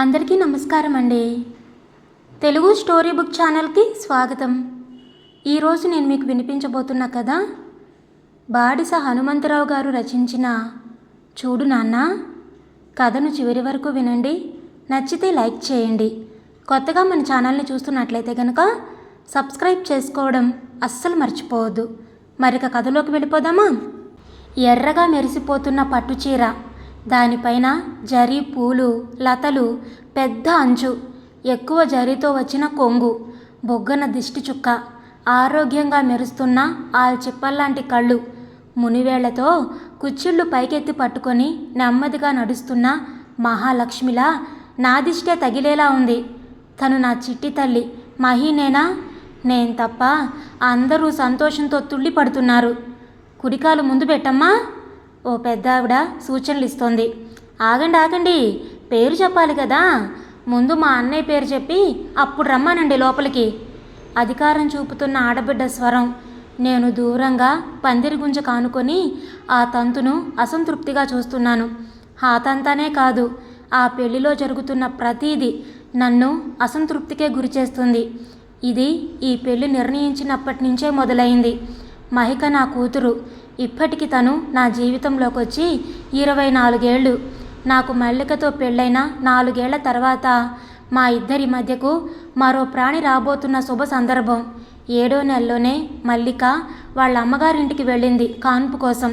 అందరికీ నమస్కారం అండి. తెలుగు స్టోరీ బుక్ ఛానల్కి స్వాగతం. ఈరోజు నేను మీకు వినిపించబోతున్న కథ బాడిస హనుమంతరావు గారు రచించిన చూడు నాన్న కథను చివరి వరకు వినండి. నచ్చితే లైక్ చేయండి. కొత్తగా మన ఛానల్ని చూస్తున్నట్లయితే కనుక సబ్స్క్రైబ్ చేసుకోవడం అస్సలు మర్చిపోవద్దు. మరిక కథలోకి వెళ్ళిపోదామా? ఎర్రగా మెరిసిపోతున్న పట్టుచీర దానిపైన జరీ పూలు లతలు పెద్ద అంచు ఎక్కువ జరీతో వచ్చిన కొంగు బొగ్గన దిష్టి చుక్క ఆరోగ్యంగా మెరుస్తున్న ఆల్చిప్పల్లాంటి కళ్ళు మునివేళ్ళతో కుచ్చిళ్ళు పైకెత్తి పట్టుకొని నెమ్మదిగా నడుస్తున్న మహాలక్ష్మిలా నా దిష్టే తగిలేలా ఉంది. తను నా చిట్టి తల్లి మహీనేనా? నేను తప్ప అందరూ సంతోషంతో తుళ్ళి పడుతున్నారు. కుడికాలు ముందు పెట్టమ్మా. ఓ పెద్ద ఆవిడ సూచనలు ఇస్తోంది ఆగండి ఆగండి. పేరు చెప్పాలి కదా. ముందు మా అన్నయ్య పేరు చెప్పి అప్పుడు రమ్మానండి లోపలికి. అధికారం చూపుతున్న ఆడబిడ్డ స్వరం నేను దూరంగా పందిరి గుంజ కానుకొని ఆ తంతును అసంతృప్తిగా చూస్తున్నాను. ఆ తంతనే కాదు. ఆ పెళ్ళిలో జరుగుతున్న ప్రతీది నన్ను అసంతృప్తికే గురిచేస్తుంది ఇది ఈ పెళ్ళి నిర్ణయించినప్పటి నుంచే మొదలైంది. మహిక నా కూతురు. ఇప్పటికి తను నా జీవితంలోకి వచ్చి ఇరవై నాలుగేళ్ళు నాకు మల్లికతో పెళ్ళైన నాలుగేళ్ళ తర్వాత మా ఇద్దరి మధ్యకు మరో ప్రాణి రాబోతున్న శుభ సందర్భం. ఏడో నెలలోనే మల్లిక వాళ్ళ అమ్మగారింటికి వెళ్ళింది కాన్పు కోసం.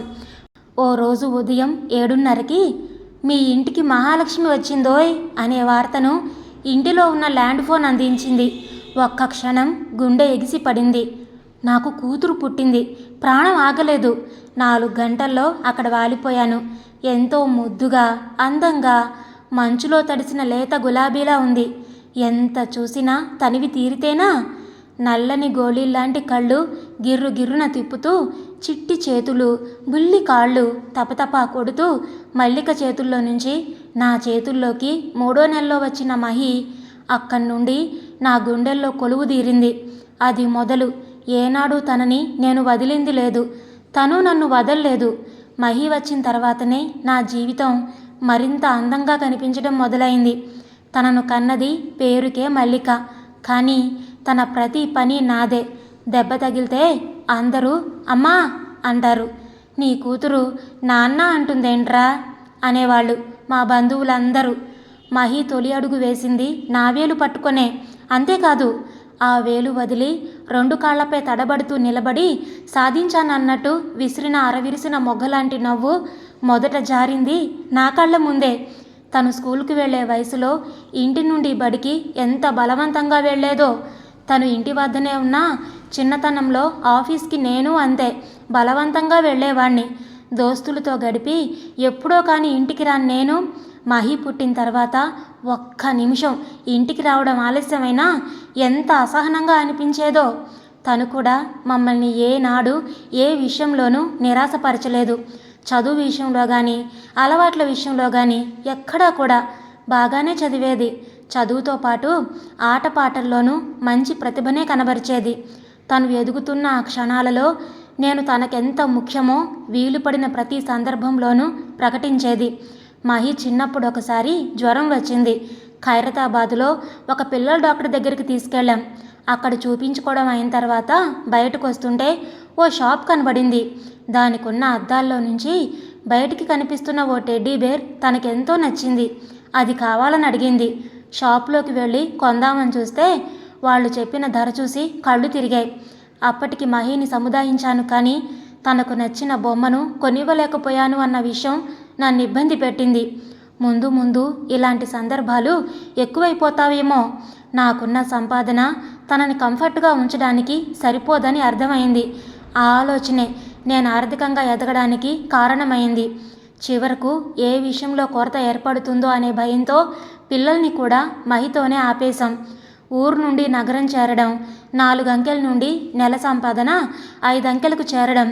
ఓ రోజు ఉదయం ఏడున్నరకి మీ ఇంటికి మహాలక్ష్మి వచ్చిందోయ్ అనే వార్తను ఇంటిలో ఉన్న ల్యాండ్ ఫోన్ అందించింది. ఒక్క క్షణం గుండె ఎగిసి పడింది. నాకు కూతురు పుట్టింది. ప్రాణం ఆగలేదు. నాలుగు గంటల్లో అక్కడ వాలిపోయాను. ఎంతో ముద్దుగా అందంగా మంచులో తడిసిన లేత గులాబీలా ఉంది. ఎంత చూసినా తనివి తీరితేనా? నల్లని గోళీల్లాంటి కళ్ళు గిర్రు గిర్రున తిప్పుతూ చిట్టి చేతులు బుల్లి కాళ్ళు తపతపా కొడుతూ మల్లిక చేతుల్లో నుంచి నా చేతుల్లోకి మూడో నెలలో వచ్చిన మహి అక్కడి నుండి నా గుండెల్లో కొలువు తీరింది. అది మొదలు ఏనాడు తనని నేను వదిలింది లేదు. తను నన్ను వదల్లేదు. మహి వచ్చిన తర్వాతనే నా జీవితం మరింత అందంగా కనిపించడం మొదలైంది. తనను కన్నది పేరుకే మల్లిక. కానీ తన ప్రతి పని నాదే. దెబ్బ తగిలితే అందరూ అమ్మా అంటారు. నీ కూతురు నాన్న అంటుందేంట్రా? అనేవాళ్ళు మా బంధువులందరూ. మహి తొలి అడుగు వేసింది నావేలు పట్టుకొనే. అంతేకాదు ఆ వేలు వదిలి రెండు కాళ్ళపై తడబడుతూ నిలబడి సాధించానన్నట్టు విసిరిన అరవిరిసిన మొగ్గలాంటి నవ్వు మొదట జారింది నా కళ్ళ ముందే. తను స్కూల్కి వెళ్ళే వయసులో ఇంటి నుండి బడికి ఎంత బలవంతంగా వెళ్ళేదో. తను ఇంటి వద్దనే ఉన్న చిన్నతనంలో ఆఫీస్కి నేను అంతే బలవంతంగా వెళ్ళేవాణ్ణి. దోస్తులతో గడిపి ఎప్పుడో కానీ ఇంటికి రాని నేను మహి పుట్టిన తర్వాత ఒక్క నిమిషం ఇంటికి రావడం ఆలస్యమైనా ఎంత అసహనంగా అనిపించేదో. తను కూడా మమ్మల్ని ఏనాడు ఏ విషయంలోనూ నిరాశపరచలేదు. చదువు విషయంలో కానీ అలవాట్ల విషయంలో కానీ ఎక్కడా కూడా బాగానే చదివేది. చదువుతో పాటు ఆటపాటల్లోనూ మంచి ప్రతిభనే కనబరిచేది. తను ఎదుగుతున్న ఆ క్షణాలలో నేను తనకెంత ముఖ్యమో వీలుపడిన ప్రతి సందర్భంలోనూ ప్రకటించేది. మహి చిన్నప్పుడు ఒకసారి జ్వరం వచ్చింది. ఖైరతాబాదులో ఒక పిల్లల డాక్టర్ దగ్గరికి తీసుకెళ్ళాం. అక్కడ చూపించుకోవడం అయిన తర్వాత బయటకు వస్తుంటే ఓ షాప్ కనబడింది. దానికున్న అద్దాల్లో నుంచి బయటికి కనిపిస్తున్న ఓ టెడ్డీ బేర్ తనకెంతో నచ్చింది. అది కావాలని అడిగింది. షాప్లోకి వెళ్ళి కొందామని చూస్తే వాళ్ళు చెప్పిన ధర చూసి కళ్ళు తిరిగాయి. అప్పటికి మహిని సముదాయించాను కానీ తనకు నచ్చిన బొమ్మను కొనివ్వలేకపోయాను అన్న విషయం నన్ను ఇబ్బంది పెట్టింది. ముందు ముందు ఇలాంటి సందర్భాలు ఎక్కువైపోతావేమో. నాకున్న సంపాదన తనని కంఫర్ట్గా ఉంచడానికి సరిపోదని అర్థమైంది. ఆ ఆలోచనే నేను ఆర్థికంగా ఎదగడానికి కారణమైంది. చివరకు ఏ విషయంలో కొరత ఏర్పడుతుందో అనే భయంతో పిల్లల్ని కూడా మహితోనే ఆపేశాం. ఊరు నుండి నగరం చేరడం నాలుగు అంకెల నుండి నెల సంపాదన ఐదు అంకెలకు చేరడం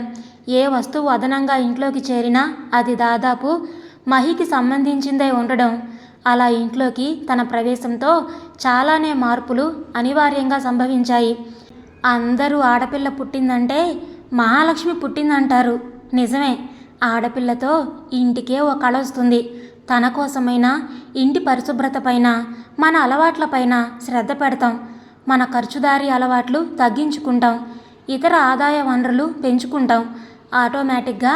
ఏ వస్తువు అదనంగా ఇంట్లోకి చేరినా అది దాదాపు మహికి సంబంధించిందే ఉండడం. అలా ఇంట్లోకి తన ప్రవేశంతో చాలానే మార్పులు అనివార్యంగా సంభవించాయి. అందరూ ఆడపిల్ల పుట్టిందంటే మహాలక్ష్మి పుట్టిందంటారు. నిజమే ఆడపిల్లతో ఇంటికే ఒక కళ వస్తుంది. తన కోసమైనా ఇంటి పరిశుభ్రతపైన మన అలవాట్లపైన శ్రద్ధ పెడతాం. మన ఖర్చుదారి అలవాట్లు తగ్గించుకుంటాం. ఇతర ఆదాయ వనరులు పెంచుకుంటాం. ఆటోమేటిక్గా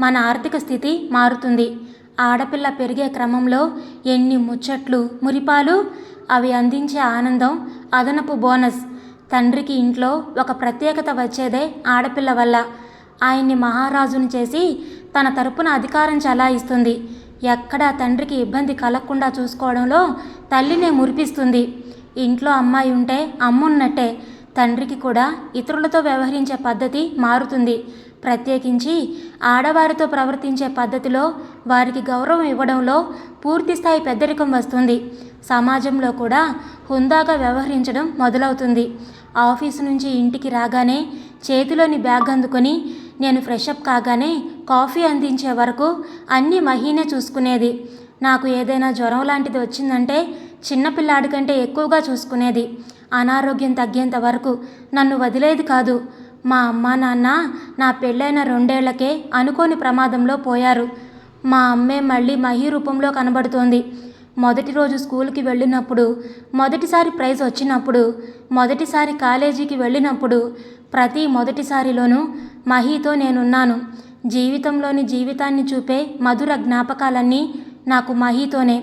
మన ఆర్థిక స్థితి మారుతుంది. ఆడపిల్ల పెరిగే క్రమంలో ఎన్ని ముచ్చట్లు మురిపాలు అవి అందించే ఆనందం అదనపు బోనస్. తండ్రికి ఇంట్లో ఒక ప్రత్యేకత వచ్చేదే ఆడపిల్ల వల్ల. ఆయన్ని మహారాజును చేసి తన తరపున అధికారం చలాయిస్తుంది. ఎక్కడా తండ్రికి ఇబ్బంది కలగకుండా చూసుకోవడంలో తల్లినే మురిపిస్తుంది. ఇంట్లో అమ్మాయి ఉంటే అమ్మున్నట్టే. తండ్రికి కూడా ఇతరులతో వ్యవహరించే పద్ధతి మారుతుంది. ప్రత్యేకించి ఆడవారితో ప్రవర్తించే పద్ధతిలో వారికి గౌరవం ఇవ్వడంలో పూర్తి స్థాయి పెద్దరికం వస్తుంది. సమాజంలో కూడా హుందాగా వ్యవహరించడం మొదలవుతుంది. ఆఫీసు నుంచి ఇంటికి రాగానే చేతిలోని బ్యాగ్ అందుకొని నేను ఫ్రెషప్ కాగానే కాఫీ అందించే వరకు అన్నీ మహీనే చూసుకునేది. నాకు ఏదైనా జ్వరం లాంటిది వచ్చిందంటే చిన్నపిల్లాడి కంటే ఎక్కువగా చూసుకునేది. అనారోగ్యం తగ్గేంత వరకు నన్ను వదిలేది కాదు. మా అమ్మ నాన్న నా పెళ్ళైన రెండేళ్ళకే అనుకోని ప్రమాదంలో పోయారు. మా అమ్మే మళ్ళీ మహీ రూపంలో కనబడుతోంది. మొదటి రోజు స్కూల్కి వెళ్ళినప్పుడు మొదటిసారి ప్రైజ్ వచ్చినప్పుడు మొదటిసారి కాలేజీకి వెళ్ళినప్పుడు ప్రతి మొదటిసారిలోనూ మహీతో నేనున్నాను. జీవితంలోని జీవితాన్ని చూపే మధుర జ్ఞాపకాలన్నీ నాకు మహీతోనే.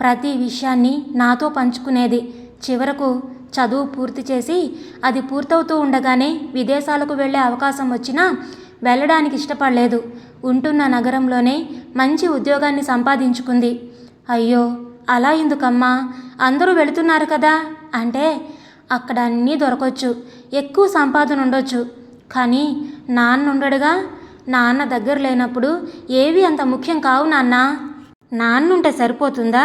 ప్రతి విషయాన్ని నాతో పంచుకునేది. చివరకు చదువు పూర్తి చేసి అది పూర్తవుతూ ఉండగానే విదేశాలకు వెళ్ళే అవకాశం వచ్చినా వెళ్ళడానికి ఇష్టపడలేదు. ఉంటున్న నగరంలోనే మంచి ఉద్యోగాన్ని సంపాదించుకుంది. అయ్యో అలా ఎందుకమ్మా? అందరూ వెళుతున్నారు కదా? అంటే అక్కడ అన్నీ దొరకొచ్చు. ఎక్కువ సంపాదన ఉండొచ్చు. కానీ నాన్న ఉండడుగా నాన్న దగ్గర లేనప్పుడు ఏవి అంత ముఖ్యం కావు నాన్న. నాన్నుంటే సరిపోతుందా?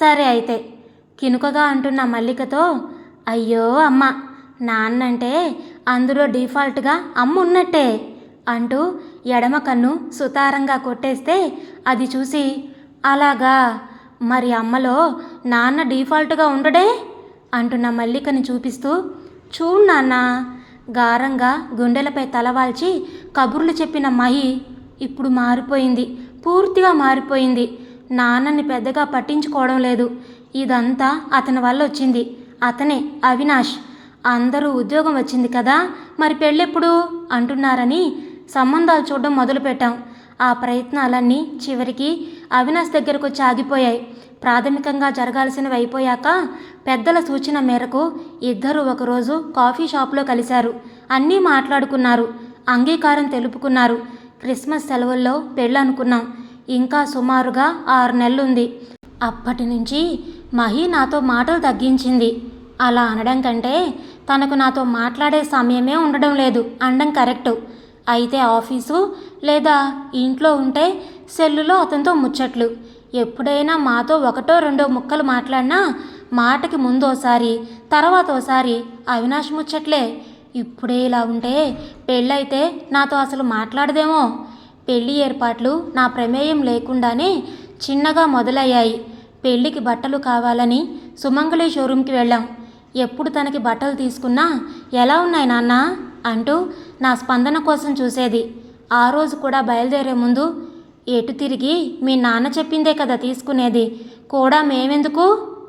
సరే అయితే కినుకగా అంటున్న మల్లికతో అయ్యో అమ్మ నాన్నంటే అందులో డిఫాల్ట్గా అమ్మ ఉన్నట్టే అంటూ ఎడమ కన్ను సుతారంగా కొట్టేస్తే అది చూసి అలాగా మరి అమ్మలో నాన్న డిఫాల్ట్గా ఉండడే అంటున్న మల్లికని చూపిస్తూ చూడు నాన్న గారంగా గుండెలపై తలవాల్చి కబుర్లు చెప్పిన మహి ఇప్పుడు మారిపోయింది పూర్తిగా మారిపోయింది. నాన్నని పెద్దగా పట్టించుకోవడం లేదు. ఇదంతా అతని వల్ల వచ్చింది అతనే అవినాష్. అందరూ ఉద్యోగం వచ్చింది కదా మరి పెళ్ళెప్పుడు? అంటున్నారని సంబంధాలు చూడడం మొదలుపెట్టాం. ఆ ప్రయత్నాలన్నీ చివరికి అవినాష్ దగ్గరకు వచ్చి ఆగిపోయాయి. ప్రాథమికంగా జరగాల్సినవి అయిపోయాక పెద్దల సూచన మేరకు ఇద్దరు ఒకరోజు కాఫీ షాప్లో కలిశారు. అన్నీ మాట్లాడుకున్నారు అంగీకారం తెలుపుకున్నారు. క్రిస్మస్ సెలవుల్లో పెళ్ళనుకున్నాం. ఇంకా సుమారుగా ఆరు నెలలుంది. అప్పటి నుంచి మహి నాతో మాటలు తగ్గించింది. అలా అనడం కంటే తనకు నాతో మాట్లాడే సమయమే ఉండడం లేదు. అనడం కరెక్టు. అయితే ఆఫీసు లేదా ఇంట్లో ఉంటే సెల్లులో అతనితో ముచ్చట్లు. ఎప్పుడైనా మాతో ఒకటో రెండో ముక్కలు మాట్లాడినా మాటకి ముందోసారి తర్వాత ఓసారి అవినాష్ ముచ్చట్లే. ఇప్పుడే ఇలా ఉంటే పెళ్ళైతే నాతో అసలు మాట్లాడదేమో. పెళ్ళి ఏర్పాట్లు నా ప్రమేయం లేకుండానే చిన్నగా మొదలయ్యాయి. పెళ్ళికి బట్టలు కావాలని సుమంగళి షోరూంకి వెళ్ళాం. ఎప్పుడు తనకి బట్టలు తీసుకున్నా ఎలా ఉన్నాయి నాన్న? అంటూ నా స్పందన కోసం చూసేది. ఆ రోజు కూడా బయలుదేరే ముందు ఎటు తిరిగి మీ నాన్న చెప్పిందే కదా తీసుకునేది. కూడా మేమెందుకు?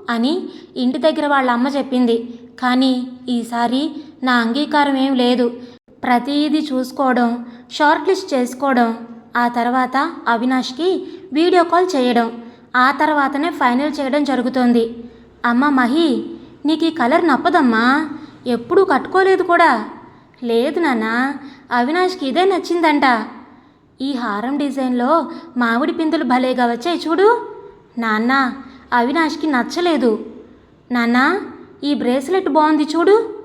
అని ఇంటి దగ్గర వాళ్ళ అమ్మ చెప్పింది. కానీ ఈసారి నా అంగీకారం ఏం లేదు. ప్రతిదీ చూసుకోవడం షార్ట్ లిస్ట్ చేసుకోవడం ఆ తర్వాత అవినాష్కి వీడియో కాల్ చేయడం. ఆ తర్వాతనే ఫైనల్ చేయడం జరుగుతోంది. అమ్మ మహి నీకు ఈ కలర్ నప్పదమ్మా. ఎప్పుడూ కట్టుకోలేదు కూడా. లేదు నాన్న అవినాష్కి ఇదే నచ్చిందంట. ఈ హారం డిజైన్లో మామిడి పిందులు భలేగా వచ్చాయి చూడు. నాన్న అవినాష్కి నచ్చలేదు. నాన్న ఈ బ్రేస్లెట్ బాగుంది చూడు.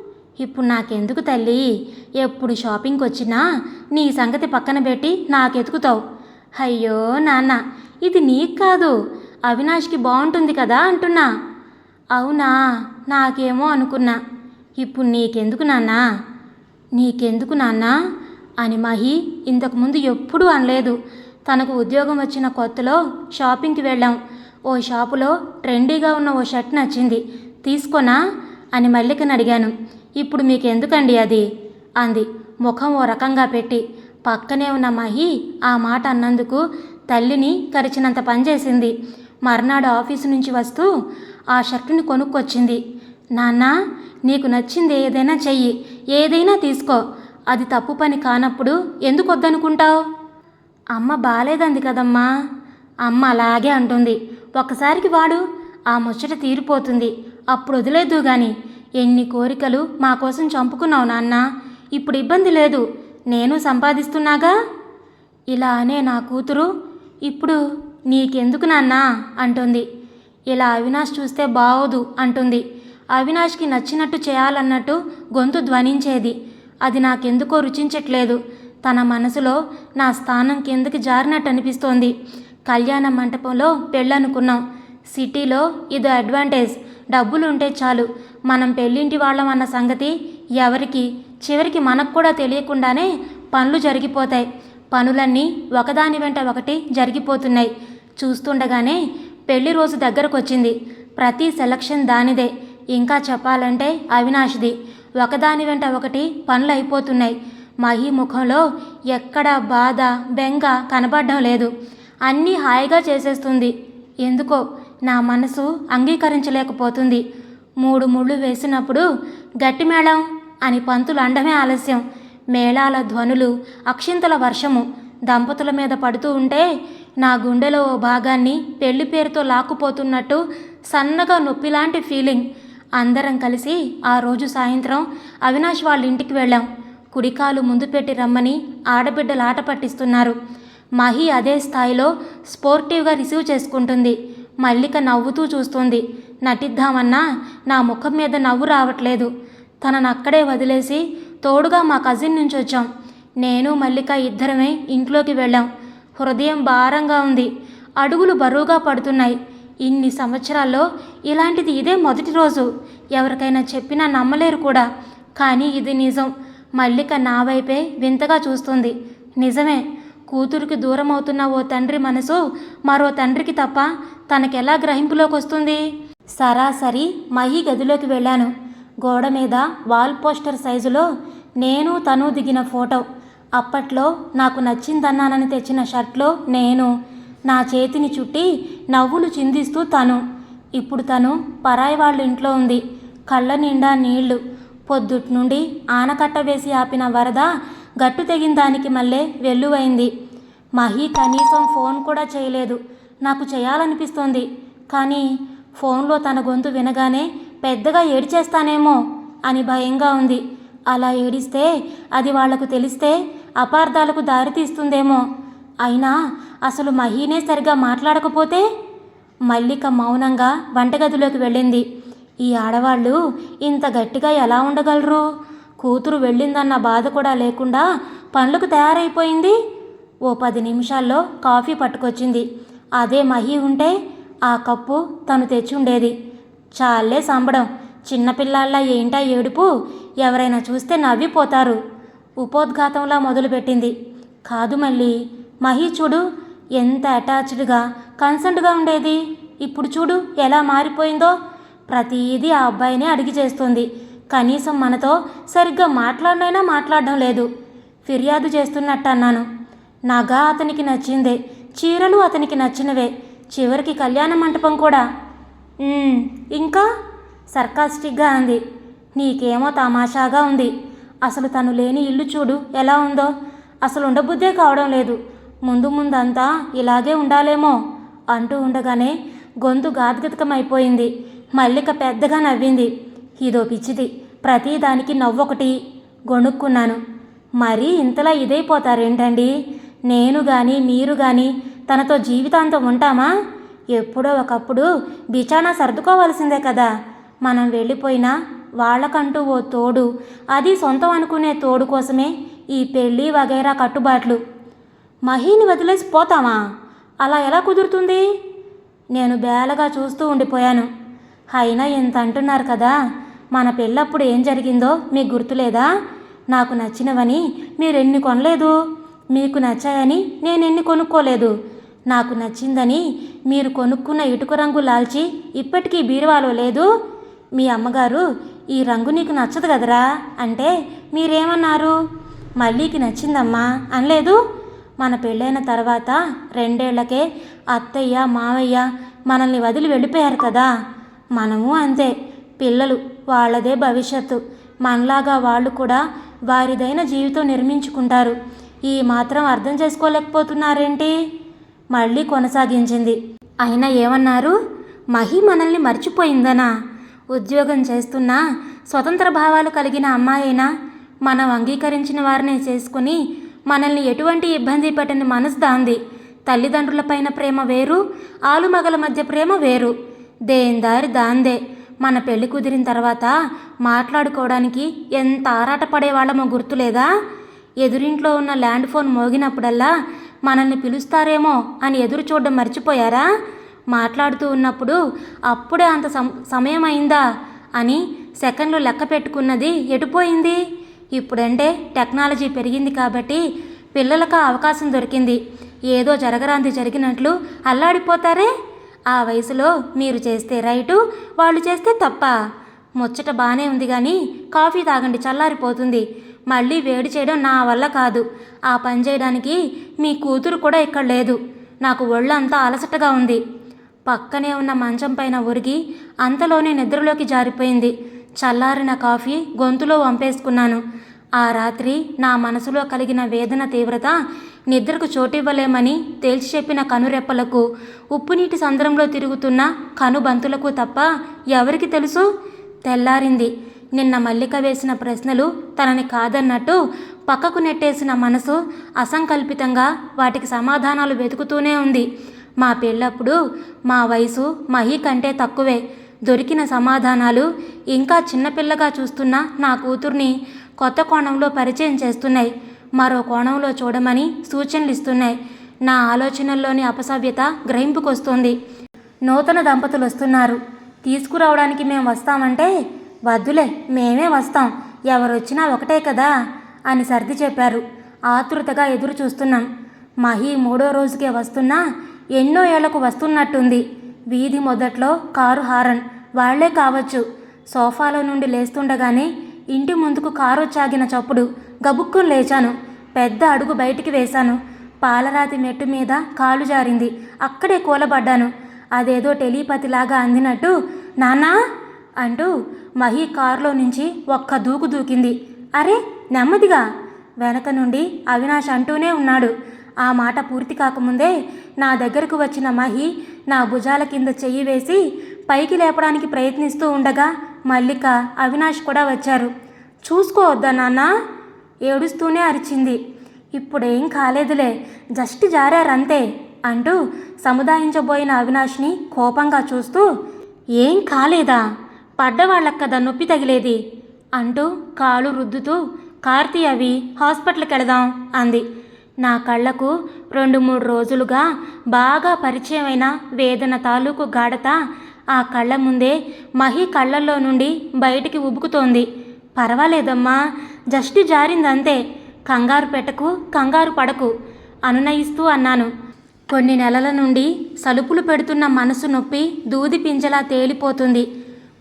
ఇప్పుడు నాకెందుకు తల్లి? ఎప్పుడు షాపింగ్కి వచ్చినా నీ సంగతి పక్కన పెట్టి నాకెతుకుతావు. అయ్యో నాన్న ఇది నీకు కాదు. అవినాష్కి బాగుంటుంది కదా అంటున్నా. అవునా? నాకేమో అనుకున్నా. ఇప్పుడు నీకెందుకు నాన్నా? నీకెందుకు నాన్నా? అని మహి ఇంతకుముందు ఎప్పుడూ అనలేదు. తనకు ఉద్యోగం వచ్చిన కొత్తలో షాపింగ్కి వెళ్ళాం. ఓ షాపులో ట్రెండీగా ఉన్న ఓ షర్ట్ నచ్చింది. తీసుకోనా? అని మల్లికను అడిగాను. ఇప్పుడు మీకు ఎందుకండి అది? అంది. ముఖం ఓ రకంగా పెట్టి. పక్కనే ఉన్న మహి ఆ మాట అన్నందుకు తల్లిని కరిచినంత పనిచేసింది మర్నాడు ఆఫీసు నుంచి వస్తూ ఆ షర్టుని కొనుక్కొచ్చింది. నాన్న నీకు నచ్చింది ఏదైనా చెయ్యి. ఏదైనా తీసుకో. అది తప్పు పని కానప్పుడు ఎందుకు వద్దనుకుంటావు? అమ్మ బాలేదంది కదమ్మా. అమ్మ అలాగే అంటుంది. ఒక్కసారికి వాడు ఆ ముచ్చట తీరిపోతుంది. అప్పుడు వదిలేదు గాని. ఎన్ని కోరికలు మా కోసం చంపుకున్నావు నాన్న. ఇప్పుడు ఇబ్బంది లేదు. నేను సంపాదిస్తున్నాగా? ఇలా అనే నా కూతురు. ఇప్పుడు నీకెందుకు నాన్నా? అంటుంది. ఇలా అవినాష్ చూస్తే బాగోదు అంటుంది. అవినాష్కి నచ్చినట్టు చేయాలన్నట్టు గొంతు ధ్వనించేది. అది నాకెందుకో రుచించట్లేదు. తన మనసులో నా స్థానం కిందకి జారినట్టు అనిపిస్తోంది. కళ్యాణ మంటపంలో పెళ్ళనుకున్నాం. సిటీలో ఇది అడ్వాంటేజ్. డబ్బులు ఉంటే చాలు. మనం పెళ్ళింటి వాళ్ళం అన్న సంగతి ఎవరికి చివరికి మనకు కూడా తెలియకుండానే పనులు జరిగిపోతాయి. పనులన్నీ ఒకదాని వెంట ఒకటి జరిగిపోతున్నాయి. చూస్తుండగానే పెళ్ళి రోజు దగ్గరకు వచ్చింది ప్రతి సెలక్షన్ దానిదే. ఇంకా చెప్పాలంటే అవినాష్ది. ఒకదాని వెంట ఒకటి పనులు అయిపోతున్నాయి మహి ముఖంలో ఎక్కడ బాధ బెంగ కనబడడం లేదు. అన్నీ హాయిగా చేసేస్తుంది. ఎందుకో నా మనసు అంగీకరించలేకపోతుంది. మూడు ముళ్ళు వేసినప్పుడు గట్టి మేళం అని పంతులు అండమే ఆలస్యం. మేళాల ధ్వనులు అక్షింతల వర్షము దంపతుల మీద పడుతూ ఉంటే నా గుండెలో ఓ భాగాన్ని పెళ్ళి పేరుతో లాక్కుపోతున్నట్టు సన్నగా నొప్పిలాంటి ఫీలింగ్. అందరం కలిసి ఆ రోజు సాయంత్రం అవినాష్ వాళ్ళ ఇంటికి వెళ్ళాం. కుడికాలు ముందు పెట్టి రమ్మని ఆడబిడ్డలు ఆట పట్టిస్తున్నారు. మహి అదే స్థాయిలో స్పోర్టివ్గా రిసీవ్ చేసుకుంటుంది. మల్లిక నవ్వుతూ చూస్తుంది. నటిద్దామన్నా నా ముఖం మీద నవ్వు రావట్లేదు. తనను అక్కడే వదిలేసి తోడుగా మా కజిన్ నుంచి వచ్చాం. నేను మల్లిక ఇద్దరమే ఇంట్లోకి వెళ్ళాం. హృదయం భారంగా ఉంది. అడుగులు బరువుగా పడుతున్నాయి. ఇన్ని సంవత్సరాల్లో ఇలాంటిది ఇదే మొదటి రోజు. ఎవరికైనా చెప్పినా నమ్మలేరు కూడా. కానీ ఇది నిజం. మల్లిక నా వైపే వింతగా చూస్తుంది. నిజమే. కూతురికి దూరం అవుతున్న ఓ తండ్రి మనసు మరో తండ్రికి తప్ప తనకెలా గ్రహింపులోకి వస్తుంది సరాసరి మహి గదిలోకి వెళ్ళాను. గోడ మీద వాల్ పోస్టర్ సైజులో నేను తను దిగిన ఫోటో. అప్పట్లో నాకు నచ్చిందన్నానని తెచ్చిన షర్ట్లో నేను నా చేతిని చుట్టి నవ్వులు చిందిస్తూ తను. ఇప్పుడు తను పరాయి వాళ్ళ ఇంట్లో ఉంది. కళ్ళ నిండా నీళ్ళు. పొద్దుట్ నుండి ఆనకట్ట వేసి ఆపిన వరద గట్టు తెగిన దానికి మళ్ళీ వెల్లువైంది. మహి కనీసం ఫోన్ కూడా చేయలేదు. నాకు చేయాలనిపిస్తోంది. కానీ ఫోన్లో తన గొంతు వినగానే పెద్దగా ఏడిచేస్తానేమో అని భయంగా ఉంది. అలా ఏడిస్తే అది వాళ్ళకు తెలిస్తే అపార్థాలకు దారితీస్తుందేమో అయినా అసలు మహీనే సరిగా మాట్లాడకపోతే? మల్లిక మౌనంగా వంటగదిలోకి వెళ్ళింది. ఈ ఆడవాళ్ళు ఇంత గట్టిగా ఎలా ఉండగలరు? కూతురు వెళ్ళిందన్న బాధ కూడా లేకుండా పనులకు తయారైపోయింది. ఓ పది నిమిషాల్లో కాఫీ పట్టుకొచ్చింది. అదే మహి ఉంటే ఆ కప్పు తను తెచ్చుండేది. చాలే సంబడం చిన్నపిల్లాళ్ళ ఏంటా ఏడుపు? ఎవరైనా చూస్తే నవ్విపోతారు. ఉపోద్ఘాతంలా మొదలుపెట్టింది. కాదు మళ్ళీ మహి చూడు ఎంత అటాచ్డ్గా కన్సర్న్డ్గా ఉండేది. ఇప్పుడు చూడు ఎలా మారిపోయిందో. ప్రతిదీ ఆ అబ్బాయినే అడిగి చేస్తుంది. కనీసం మనతో సరిగ్గా మాట్లాడినైనా మాట్లాడడం లేదు. ఫిర్యాదు చేస్తున్నట్టు అన్నాను నగా అతనికి నచ్చిందే చీరలు అతనికి నచ్చినవే. చివరికి కళ్యాణ మంటపం కూడా. ఇంకా? సర్కాస్టిక్గా అంది. నీకేమో తమాషాగా ఉంది. అసలు తను లేని ఇల్లు చూడు ఎలా ఉందో. అసలు ఉండబుద్దే కావడం లేదు. ముందు ముందంతా ఇలాగే ఉండాలేమో అంటూ ఉండగానే గొంతు గాద్గతికమైపోయింది. మల్లిక పెద్దగా నవ్వింది. ఇదో పిచ్చిది ప్రతిదానికి నవ్వొకటి గొణుక్కున్నాను. మరీ ఇంతలా ఇదైపోతారేంటండి? నేను కానీ మీరు కానీ తనతో జీవితాంతం ఉంటామా? ఎప్పుడో ఒకప్పుడు బిచానా సర్దుకోవాల్సిందే కదా. మనం వెళ్ళిపోయినా వాళ్ళకంటూ ఓ తోడు. అది సొంతం అనుకునే తోడు కోసమే ఈ పెళ్ళి వగైరా కట్టుబాట్లు. మహీని వదిలేసి పోతామా అలా ఎలా కుదురుతుంది? నేను బేలగా చూస్తూ ఉండిపోయాను. అయినా ఇంత అంటున్నారు కదా మన పెళ్ళప్పుడు ఏం జరిగిందో మీకు గుర్తులేదా? నాకు నచ్చినవని మీరెన్ని కొనలేదు? మీకు నచ్చాయని నేనెన్ని కొనుక్కోలేదు? నాకు నచ్చిందని మీరు కొనుక్కున్న ఇటుక రంగు లాల్చి ఇప్పటికీ బీరువాలో లేదు? మీ అమ్మగారు ఈ రంగు నీకు నచ్చదు కదరా? అంటే మీరేమన్నారు? మళ్ళీకి నచ్చిందమ్మా అనలేదు. మన పెళ్ళైన తర్వాత రెండేళ్ళకే అత్తయ్య మావయ్య మనల్ని వదిలి వెళ్ళిపోయారు కదా. మనము అంతే. పిల్లలు వాళ్ళదే భవిష్యత్తు. మనలాగా వాళ్ళు కూడా వారిదైన జీవితం నిర్మించుకుంటారు. ఈ మాత్రం అర్థం చేసుకోలేకపోతున్నారేంటి? మళ్ళీ కొనసాగించింది. అయినా ఏమన్నారు? మహి మనల్ని మర్చిపోయిందనా? ఉద్యోగం చేస్తున్నా స్వతంత్ర భావాలు కలిగిన అమ్మాయినా మనం అంగీకరించిన వారినే చేసుకుని మనల్ని ఎటువంటి ఇబ్బంది పెట్టని మనసు దాంది. తల్లిదండ్రులపైన ప్రేమ వేరు ఆలుమగల మధ్య ప్రేమ వేరు. దేని దారి దాందే. మన పెళ్ళి కుదిరిన తర్వాత మాట్లాడుకోవడానికి ఎంత ఆరాటపడేవాళ్ళమో గుర్తులేదా? ఎదురింట్లో ఉన్న ల్యాండ్ ఫోన్ మోగినప్పుడల్లా మనల్ని పిలుస్తారేమో అని ఎదురు చూడడం మర్చిపోయారా? మాట్లాడుతూ ఉన్నప్పుడు అప్పుడే అంత సం సమయం అయిందా అని సెకండ్లు లెక్క పెట్టుకున్నది ఎటుపోయింది ఇప్పుడంటే టెక్నాలజీ పెరిగింది కాబట్టి పిల్లలకు అవకాశం దొరికింది. ఏదో జరగరాంది జరిగినట్లు అల్లాడిపోతారే? ఆ వయసులో మీరు చేస్తే రైటు వాళ్ళు చేస్తే తప్ప. ముచ్చట బాగానే ఉంది కానీ కాఫీ తాగండి చల్లారిపోతుంది. మళ్ళీ వేడి చేయడం నా వల్ల కాదు. ఆ పని చేయడానికి మీ కూతురు కూడా ఇక్కడ లేదు. నాకు ఒళ్ళంతా అలసటగా ఉంది. పక్కనే ఉన్న మంచం పైన ఒరిగి అంతలోనే నిద్రలోకి జారిపోయింది. చల్లారిన కాఫీ గొంతులో వంపేసుకున్నాను. ఆ రాత్రి నా మనసులో కలిగిన వేదన తీవ్రత నిద్రకు చోటివ్వలేమని తేల్చి చెప్పిన కనురెప్పలకు ఉప్పునీటి సంద్రంలో తిరుగుతున్న కనుబంతులకు తప్ప ఎవరికి తెలుసు? తెల్లారింది. నిన్న మల్లిక వేసిన ప్రశ్నలు తనని కాదన్నట్టు పక్కకు నెట్టేసిన మనసు అసంకల్పితంగా వాటికి సమాధానాలు వెతుకుతూనే ఉంది. మా పెళ్ళప్పుడు మా వయసు మహి కంటే తక్కువే. దొరికిన సమాధానాలు ఇంకా చిన్నపిల్లగా చూస్తున్న నా కూతుర్ని కొత్త కోణంలో పరిచయం చేస్తున్నాయి. మరో కోణంలో చూడమని సూచనలు ఇస్తున్నాయి. నా ఆలోచనల్లోని అపసవ్యత గ్రహింపుకొస్తుంది. నూతన దంపతులు వస్తున్నారు. తీసుకురావడానికి మేము వస్తామంటే వద్దులే మేమే వస్తాం. ఎవరొచ్చినా ఒకటే కదా అని సర్ది చెప్పారు. ఆతృతగా ఎదురు చూస్తున్నాం మహి మూడో రోజుకే వస్తున్నా ఎన్నో ఏళ్ళకు వస్తున్నట్టుంది. వీధి మొదట్లో కారు హారన్. వాళ్ళే కావచ్చు. సోఫాలో నుండి లేస్తుండగానే ఇంటి ముందుకు కారు చాగిన చప్పుడు. గబుక్కుని లేచాను. పెద్ద అడుగు బయటికి వేశాను. పాలరాతి మెట్టు మీద కాలు జారింది. అక్కడే కూలబడ్డాను. అదేదో టెలిపతిలాగా అందినట్టు నాన్నా అంటూ మహి కారులో నుంచి ఒక్క దూకు దూకింది. అరే నెమ్మదిగా! వెనక నుండి అవినాష్ అంటూనే ఉన్నాడు. ఆ మాట పూర్తి కాకముందే నా దగ్గరకు వచ్చిన మహి నా భుజాల కింద చెయ్యి వేసి పైకి లేపడానికి ప్రయత్నిస్తూ ఉండగా మల్లిక అవినాష్ కూడా వచ్చారు. చూసుకోవద్దా నాన్న ఏడుస్తూనే అరిచింది. ఇప్పుడేం కాలేదులే జస్ట్ జారారంతే అంటూ సముదాయించబోయిన అవినాష్ని కోపంగా చూస్తూ ఏం కాలేదా పడ్డవాళ్ళకి కదా నొప్పి తగిలేది అంటూ కాలు రుద్దుతూ కార్తీ అవి హాస్పిటల్కి వెళదాం అంది. నా కళ్ళకు రెండు మూడు రోజులుగా బాగా పరిచయమైన వేదన తాలూకు గాఢత ఆ కళ్ళ ముందే మహి కళ్ళల్లో నుండి బయటికి ఉబుకుతోంది. పర్వాలేదమ్మా జస్ట్ జారిందంతే. కంగారు పెట్టకు కంగారు పడకు అనునయిస్తూ అన్నాను. కొన్ని నెలల నుండి సలుపులు పెడుతున్న మనసు నొప్పి దూది పింజలా తేలిపోతుంది.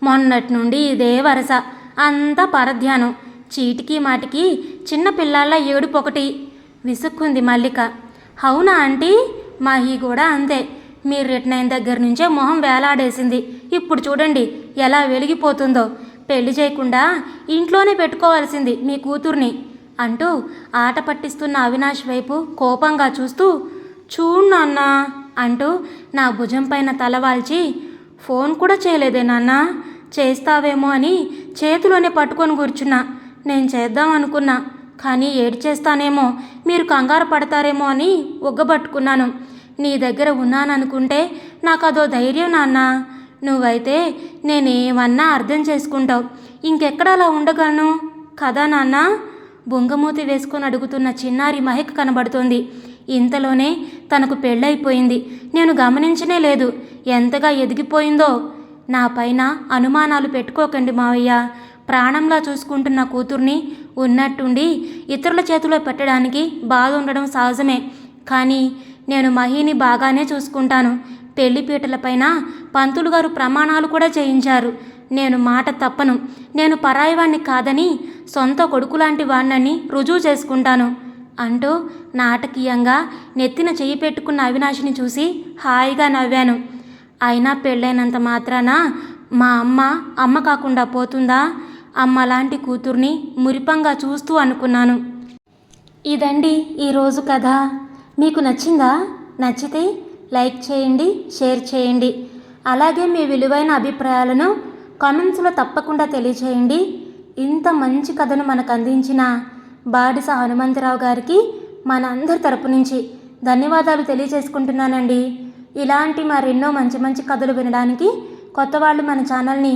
మొన్నటి నుండి ఇదే వరస అంతా పరధ్యానం. చీటికి మాటికి చిన్న పిల్లాళ్ళ ఏడుపొకటి. విసుక్కుంది మల్లిక. అవునా ఆంటీ? మాహి కూడా అంతే. మీరు రిటర్న్ అయిన దగ్గర నుంచే మొహం వేలాడేసింది. ఇప్పుడు చూడండి ఎలా వెలిగిపోతుందో. పెళ్ళి చేయకుండా ఇంట్లోనే పెట్టుకోవాల్సింది మీ కూతుర్ని అంటూ ఆట పట్టిస్తున్న అవినాష్ వైపు కోపంగా చూస్తూ చూడు నాన్న అంటూ నా భుజం పైన తలవాల్చి ఫోన్ కూడా చేయలేదే నాన్న. చేస్తావేమో అని చేతిలోనే పట్టుకొని కూర్చున్నా. నేను చేద్దాం అనుకున్నా. కానీ ఏడ్చేస్తానేమో మీరు కంగారు పడతారేమో అని ఉగ్గబట్టుకున్నాను. నీ దగ్గర ఉన్నాననుకుంటే నాకు అదో ధైర్యం నాన్న. నువ్వైతే నేనేమన్నా అర్థం చేసుకుంటావు. ఇంకెక్కడ అలా ఉండగలను? కదా నాన్న? బొంగమూతి వేసుకొని అడుగుతున్న చిన్నారి మహిక కనబడుతోంది. ఇంతలోనే తనకు పెళ్ళైపోయింది నేను గమనించనే లేదు. ఎంతగా ఎదిగిపోయిందో. నా పైన అనుమానాలు పెట్టుకోకండి మావయ్య. ప్రాణంలా చూసుకుంటున్న కూతుర్ని ఉన్నట్టుండి ఇతరుల చేతిలో పెట్టడానికి బాధ ఉండడం సహజమే. కానీ నేను మహిని బాగానే చూసుకుంటాను. పెళ్ళిపీటలపైన పంతులు గారు ప్రమాణాలు కూడా చేయించారు. నేను మాట తప్పను. నేను పరాయివాణ్ణి కాదని సొంత కొడుకులాంటి వాణ్ణని రుజువు చేసుకుంటాను. అంటూ నాటకీయంగా నెత్తిన చెయ్యి పెట్టుకున్న అవినాశిని చూసి హాయిగా నవ్వాను. అయినా పెళ్ళైనంత మాత్రాన మా అమ్మ అమ్మ కాకుండా పోతుందా? అమ్మ లాంటి కూతుర్ని మురిపంగా చూస్తూ అనుకున్నాను. ఇదండి ఈరోజు కథ. మీకు నచ్చిందా? నచ్చితే లైక్ చేయండి షేర్ చేయండి. అలాగే మీ విలువైన అభిప్రాయాలను కామెంట్స్లో తప్పకుండా తెలియజేయండి ఇంత మంచి కథను మనకు అందించిన బాడిస హనుమంతరావు గారికి మన అందరి తరపు నుంచి ధన్యవాదాలు తెలియజేసుకుంటున్నానండి. ఇలాంటి మరెన్నో మంచి మంచి కథలు వినడానికి కొత్త వాళ్ళు మన ఛానల్ని